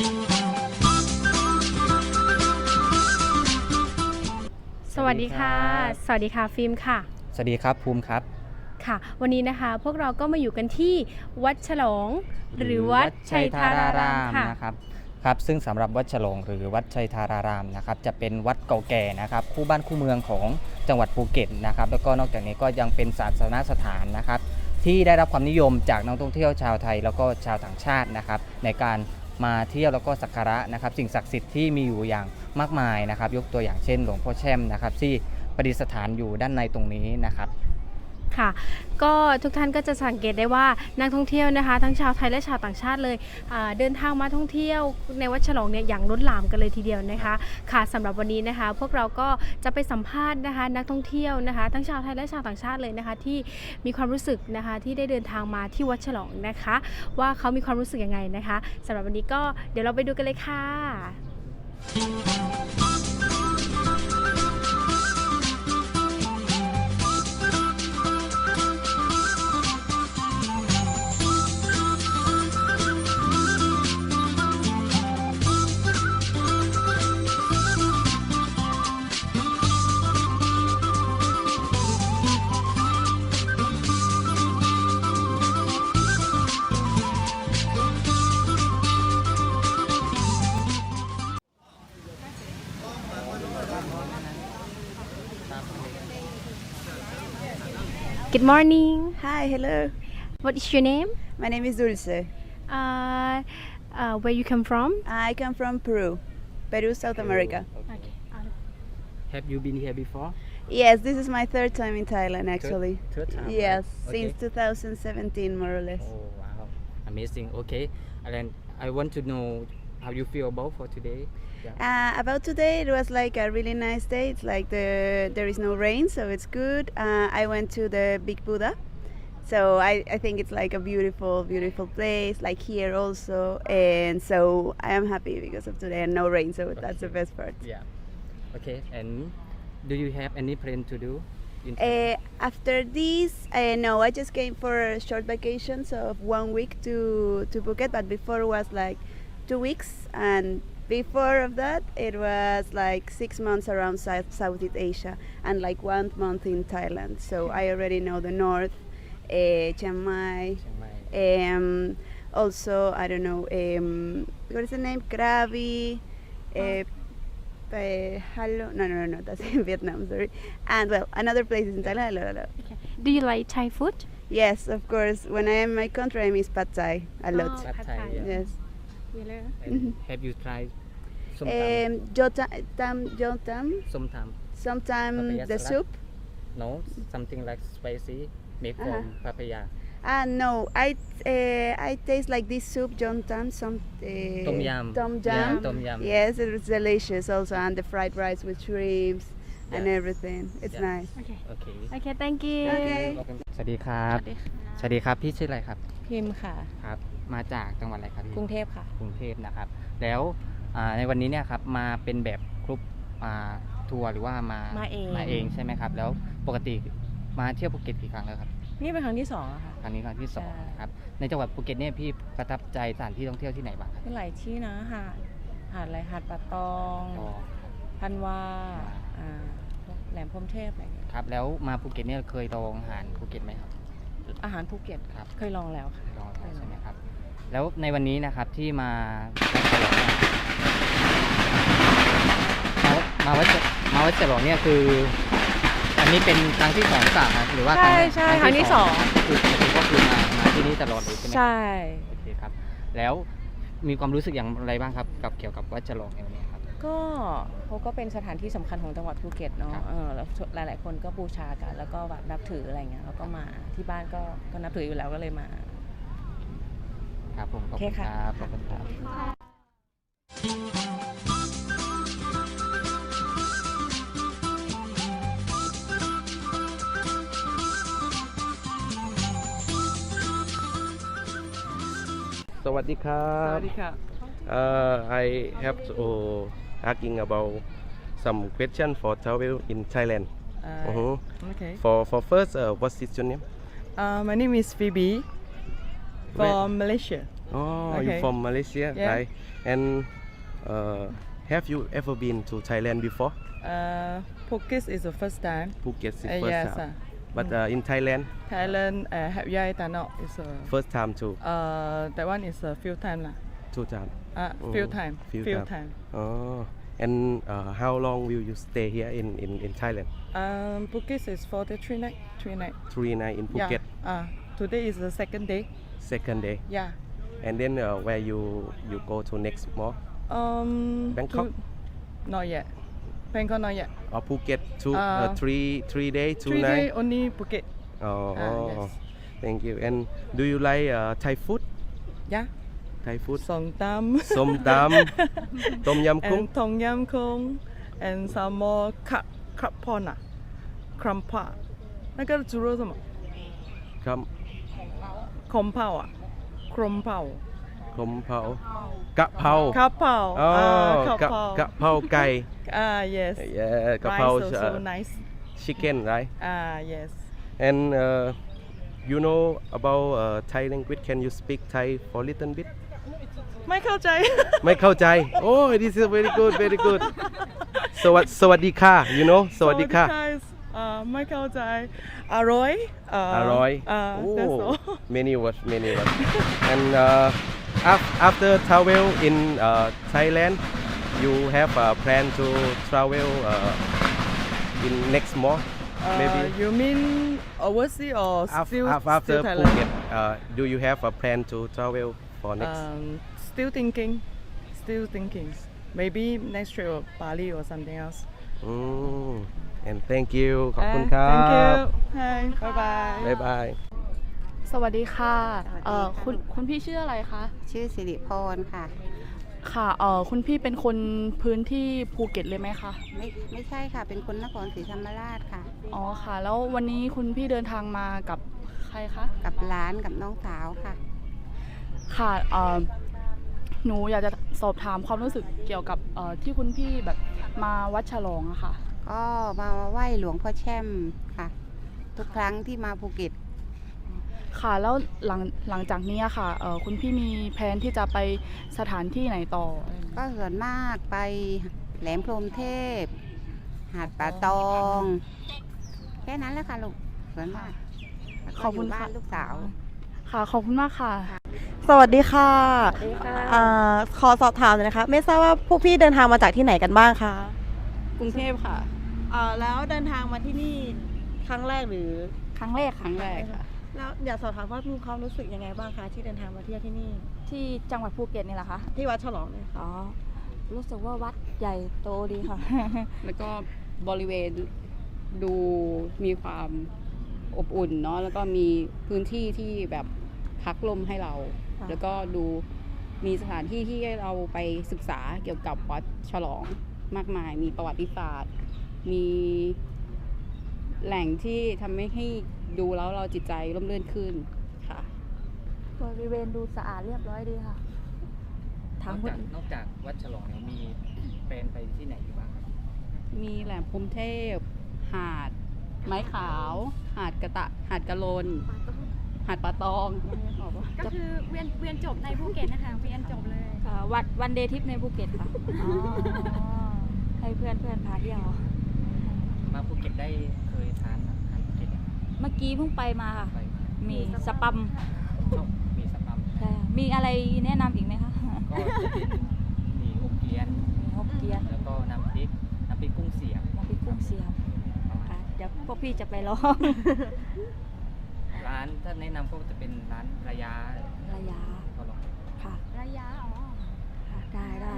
สวัสดีค่ะ สวัสดีค่ะฟิล์มค่ะ สวัสดีครับภูมิครับ ค่ะ วันนี้นะคะพวกเราก็มาอยู่กันที่วัดฉลองหรือวัดชัยธารารามค่ะ นะครับครับซึ่งสำหรับวัดฉลองหรือวัดชัยธารารามนะครับจะเป็นวัดเก่าแก่นะครับคู่บ้านคู่เมืองของจังหวัดภูเก็ตนะครับ แล้วก็นอกจากนี้ก็ยังเป็นศาสนสถานนะครับ ที่ได้รับความนิยมจากนักท่องเที่ยวชาวไทย แล้วก็ชาวต่างชาตินะครับ ในการ มาเที่ยวแล้วก็สักการะนะครับสิ่งศักดิ์สิทธิ์ที่มีอยู่อย่างมากมายนะครับ ยกตัวอย่างเช่น หลวงพ่อแช่มนะครับที่ประดิษฐานอยู่ด้านในตรงนี้นะครับ ค่ะก็ทุกท่านก็จะสังเกตได้ว่านักท่องเที่ยวนะคะ ทั้งชาวไทยและชาวต่างชาติเลยเดินทางมาท่องเที่ยวในวัดฉลองเนี่ยอย่างล้นหลามกันเลยทีเดียวนะคะค่ะสำหรับวันนี้นะคะ พวกเราก็จะไปสัมภาษณ์นะคะ นักท่องเที่ยวนะคะ ทั้งชาวไทยและชาวต่างชาติเลยนะคะ ที่มีความรู้สึกนะคะที่ได้เดินทางมาที่วัดฉลองนะคะ ว่าเขามีความรู้สึกยังไงนะคะสำหรับวันนี้ก็เดี๋ยวเราไปดูกันเลยค่ะ Good morning Hi, hello. What is your name My name is Dulce. uh, uh, Where you come from I come from Peru, Peru, South America. Okay. Have you been here before? Yes, this is my third time in Thailand actually. Third time. Yes, right? since 2017 more or less. Oh wow, amazing. Okay, and then I want to know how you feel about for today. Uh, about today, it was like a really nice day. It's like the there is no rain, so it's good. Uh, I went to the Big Buddha, so I, I think it's like a beautiful, beautiful place. Like here also, and so I am happy because of today and no rain. So that's the best part. Yeah. Okay, and do you have any plan to do? Uh, after this, uh, no, I just came for a short vacation, so of one week to to Phuket. But before was like two weeks, and before of that, it was like six months around South Southeast Asia, and like one month in Thailand. So I already know the north, uh, Chiang Mai. Um, also, I don't know um, what is the name, Krabi. Uh, uh, hello, no, no, no, no, that's in Vietnam, sorry. And well, another place is in Thailand. hello. Do you like Thai food Yes, of course. When I am in my country, I miss pad thai a lot. Oh, Pad Thai. yeah. Yes popular. And Have you tried sometime? Um, yotam, tam, yotam, sometime. sometime Papaya the salad? soup. No, something like spicy made from Uh-huh. papaya. Ah no, I uh, I taste like this soup, yotam, some uh, Tom yum. Tom Yeah, yum. tom yum. Yes, it was delicious also, and the fried rice with shrimps and everything. It's Yeah. nice. Okay. Okay. Okay, thank you. Okay. สวัสดีครับ สวัสดีครับ พี่ชื่ออะไรครับ พิมพ์ค่ะ ครับ มาจากจังหวัดอะไรครับพี่กรุงเทพค่ะ กรุงเทพนะครับ แล้วอ่าในวันนี้เนี่ยครับมาเป็นแบบกรุ๊ปอ่าทัวร์หรือว่ามามาเองมาเองใช่ไหมครับ แล้วปกติมาเที่ยวภูเก็ตกี่ครั้งแล้วครับนี่เป็นครั้งที่สองอะค่ะ ครั้งนี้ครั้งที่สองใช่ นะครับในจังหวัดภูเก็ตเนี่ยพี่ประทับใจสถานที่ท่องเที่ยวที่ไหนบ้างครับมีหลายที่นะหาดหาดอะไรหาดป่าตองอ๋อ พันวาอ่า อ่าแหลมพรหมเทพอะไรอย่างเงี้ยครับแล้วมาภูเก็ตเนี่ยเคยลองอาหารภูเก็ตไหมครับ อาหารภูเก็ตครับ เคยลองแล้วค่ะลองเคยลองใช่ไหมครับ แล้วในวันนี้นะครับที่มาวัดฉลองเนี่ยมามาวัดมาวัดฉลองเนี่ยคือ อันนี้เป็นครั้งที่สองหรือเปล่าครับหรือว่าใช่แรกใช่ครั้งที่สองคือก็คือมามาที่นี่ตลอดเลยใช่ไหมใช่ โอเคครับ แล้วมีความรู้สึกอย่างไรบ้างครับ กับเกี่ยวกับวัดฉลองในวันนี้ครับ ก็เขาก็เป็นสถานที่สำคัญของจังหวัดภูเก็ตเนาะครับเออแล้วหลาย ๆ คนก็บูชากัน แล้วก็แบบนับถืออะไรเงี้ยแล้วก็มาที่บ้านก็ก็นับถืออยู่แล้วก็เลยมา ครับผมขอบโอเคคุณคค่ะรับขอบคุณครับ Sawadika. Uh, I have to asking about some question for travel in Thailand. Uh. Okay. For for first, uh, what is your name? Uh, my name is Phoebe from Malaysia. Oh, Okay. you from Malaysia, Yeah. right? And uh, have you ever been to Thailand before? Uh, Phuket is the first time. Phuket is Uh, first yes, time. uh, But uh, in Thailand, Thailand, uh, Hat Yai Tanok is a. first time too. Uh, that one is a few time lah. Two time. Uh, few Oh, time. few few time. time. Oh. And uh, how long will you stay here in, in, in Thailand? Um, Phuket is for the three night. Three night. Three nights in Phuket. Yeah. Uh, today is the second day. Second day. Yeah. And then uh, where you you go to next more? Um. Bangkok? to- not yet. Bangkok not yet. Or Phuket two uh, Uh, three three day two Three night. day only Phuket. Oh, Ah, yes. thank you. And do you like uh, Thai food? Yeah. Thai food ส้มตำ ส้มตำ ต้มยำกุ้ง and ทองยำคง and some more ครับครับพอนะครัมพะแล้วก็จูโร่สมครับคอมเผาอะครมเผาขมเผากะเพราคาเผาอ๋อคาเผากะเพราไก่ อ่า yes yeah กะเพรา rice also nice chicken right อ่า yes and uh, you know about uh, Thai language can you speak Thai for little bit ไม่เข้าใจ ไม่เข้าใจ Oh, this is very good, very good. สวัสสวัสดีค่ะ you know สวัสดีค่ะ อ่าไม่เข้าใจอร่อยอ่า อร่อย อ่า that's Oh, all many words, many words. And uh, af- after travel in uh, Thailand, you have a plan to travel uh, in next month, maybe. Uh, you mean overseas or Af- still, af- after still Thailand? Phuket, uh, do you have a plan to travel for next? Um, still thinking, still thinking. Maybe next trip or Bali or something else. Mm, and thank you ขอบคุณ Uh, ครั Thank บ you. Hi. Bye bye. บ๊ายบาย สวัสดีค่ะสวัสดีเอ่อค่ะคุณคุณพี่ชื่ออะไรคะ ชื่อสิริพรค่ะ ค่ะเอ่อคุณพี่เป็นคนพื้นที่ภูเก็ตเลยไหมคะ ไม่ไม่ใช่ค่ะ เป็นคนนครศรีธรรมราชค่ะ อ๋อค่ะ แล้ววันนี้คุณพี่เดินทางมากับใครคะ กับร้านกับน้องสาวค่ะ ค่ะเอ่อหนูอยากจะสอบถามความรู้สึกเกี่ยวกับเอ่อที่คุณพี่แบบมาวัดฉลองอะค่ะ ก็มาไหว้หลวงพ่อแช่มค่ะ ทุกครั้งที่มาภูเก็ต ค่ะแล้วหลังหลังจากนี้อะค่ะเอ่อคุณพี่มีแผนที่จะไปสถานที่ไหนต่ออะไรอย่างเงี้ยก็ส่วนมากไปแหลมพรหมเทพ หาดป่าตอง แค่นั้นแหละค่ะลูกส่วนมากแล้วก็ขอบคุณยู่บ้าค่ะนลูกสาว ค่ะขอบคุณมากค่ะ สวัสดีค่ะอ่าขอสอบถามหน่อยนะคะ ไม่ทราบว่าพวกพี่เดินทางมาจากที่ไหนกันบ้างคะกรุงเทพค่ะอ่าแล้วเดินทางมาที่นี่ครั้งแรกหรือครั้งแรกครั้งแรกค่ะ แล้วอยากสอบถามว่ามีความรู้สึกยังไงบ้างคะที่เดินทางมาเที่ยวที่นี่ ที่จังหวัดภูเก็ตนี่แหละคะที่วัดฉลองเนี่ยอ๋อรู้สึกว่าวัดใหญ่โตดีค่ะ แล้วก็บริเวณดูมีความอบอุ่นเนาะแล้วก็มีพื้นที่ที่แบบ พักลมให้เราค่ะแล้วก็ดูมีสถานที่ที่ให้เราไปศึกษาเกี่ยวกับวัดฉลองมากมาย มีประวัติศาสตร์ มีแหล่งที่ทำให้ให้ดูแล้วเราจิตใจร่มรื่นขึ้นค่ะ บริเวณดูสะอาดเรียบร้อยดีค่ะนอกจากนอกจากวัดฉลองแล้วมีแปลนไปที่ไหนอยู่บ้างครับมีแหลมพรหมเทพ หาด ไม้ขาว หาดกระตะ หาดกะโลน หาดปลาตองก็คือเวียนเวียนจบในภูเก็ตนะคะ เวียนจบเลยค่ะวันวันเดย์ทริปในภูเก็ตค่ะให้เพื่อนเพื่อนพาเที่ยวมาภูเก็ตได้เคยทานอาหารภูเก็ตยังเมื่อกี้เพิ่งไปมาค่ะ ไปมีสปัมชอบมีสปัมใช่มีอะไรแนะนำอีกไหมคะก็จะเป็นหมีอบเกียน มีฮกเกี้ยนแล้วก็น้ำพริกน้ำพริกกุ้งเสียบ น้ำพริกกุ้งเสียบค่ะเดี๋ยวพวกพี่จะไปลอง ร้านถ้าแนะนำก็จะเป็นร้านระยะระยะก็ลองค่ะระยะอ๋อค่ะได้ได้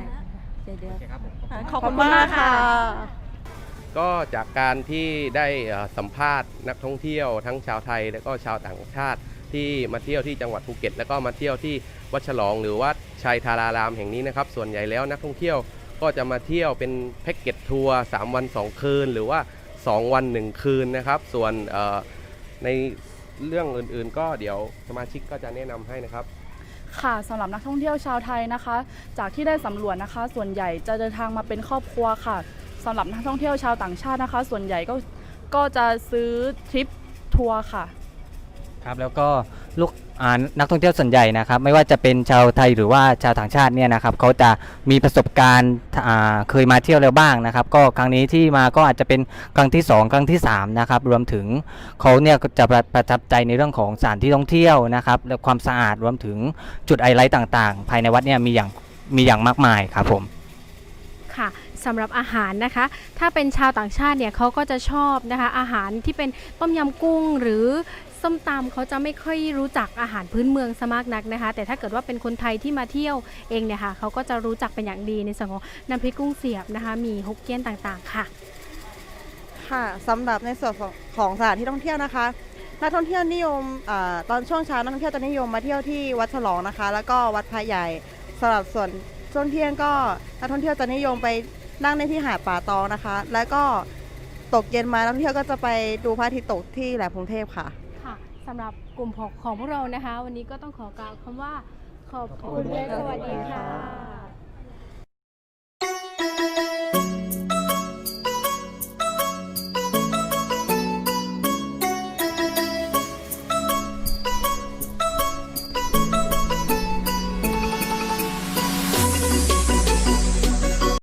เดี๋ยวเดี๋ยวโอเคครับผมขอบคุณขอบคุณมากค่ะ ก็จากการที่ได้เอ่อสัมภาษณ์นักท่องเที่ยวทั้งชาวไทยและก็ชาวต่างชาติที่มาเที่ยวที่จังหวัดภูเก็ต แล้วก็มาเที่ยวที่วัดฉลอง หรือวัดชัยธารารามแห่งนี้นะครับส่วนใหญ่แล้วนักท่องเที่ยวก็จะมาเที่ยวเป็นแพ็กเกจทัวร์3วัน 2 คืน หรือว่า 2 วัน 1 คืนนะครับส่วนเอ่อใน เรื่องอื่นๆ ก็เดี๋ยวสมาชิกก็จะแนะนำให้นะครับ ค่ะสำหรับนักท่องเที่ยวชาวไทยนะคะ จากที่ได้สำรวจนะคะ ส่วนใหญ่จะเดินทางมาเป็นครอบครัวค่ะสำหรับนักท่องเที่ยวชาวต่างชาตินะคะ ส่วนใหญ่ก็ก็จะซื้อทริปทัวร์ค่ะ ครับแล้วก็ลูกอ่านักท่องเที่ยวส่วนใหญ่นะครับ ไม่ว่าจะเป็นชาวไทยหรือว่าชาวต่างชาติเนี่ยนะครับเขาจะมีประสบการณ์อ่าเคยมาเที่ยวแล้วบ้างนะครับ ก็ครั้งนี้ที่มาก็อาจจะเป็นครั้งที่ 2 ครั้งที่3นะครับรวมถึงเขาเนี่ยก็จะประประทับใจในเรื่องของสถานที่ท่องเที่ยวนะครับและความสะอาดรวมถึงจุดไฮไลท์ต่างๆ ภายในวัดเนี่ยมีอย่างมีอย่างมากมายครับผม ค่ะสำหรับอาหารนะคะ ถ้าเป็นชาวต่างชาติเนี่ยเขาก็จะชอบนะคะ อาหารที่เป็นต้มยำกุ้งหรือ ส้มตำเขาจะไม่ค่อยรู้จักอาหารพื้นเมืองสมากนักนะคะ แต่ถ้าเกิดว่าเป็นคนไทยที่มาเที่ยวเองเนี่ยค่ะเขาก็จะรู้จักเป็นอย่างดีในส่วนของน้ำพริกกุ้งเสียบนะคะ มีฮกเกี้ยนต่างๆค่ะ ค่ะสำหรับในส่วนของของสถานที่ท่องเที่ยวนะคะนักท่องเที่ยวนิยมอตอนช่วงเช้านักท่องเที่ยวจะนิยมมาเที่ยวที่วัดฉลองนะคะ แล้วก็วัดพระใหญ่สำหรับส่วนช่วงเที่ยงก็นักท่องเที่ยวจะนิยมไปนั่งในที่หาดป่าตองนะคะ แล้วก็ตกเย็นมานักท่องเที่ยวก็จะไปดูพระอาทิตย์ตกที่แหลมพรหมเทพค่ะ สำหรับกลุ่มของของพวกเรานะคะ วันนี้ก็ต้องขอกล่าวคำว่าขอบคุณและสวัสดีค่ะ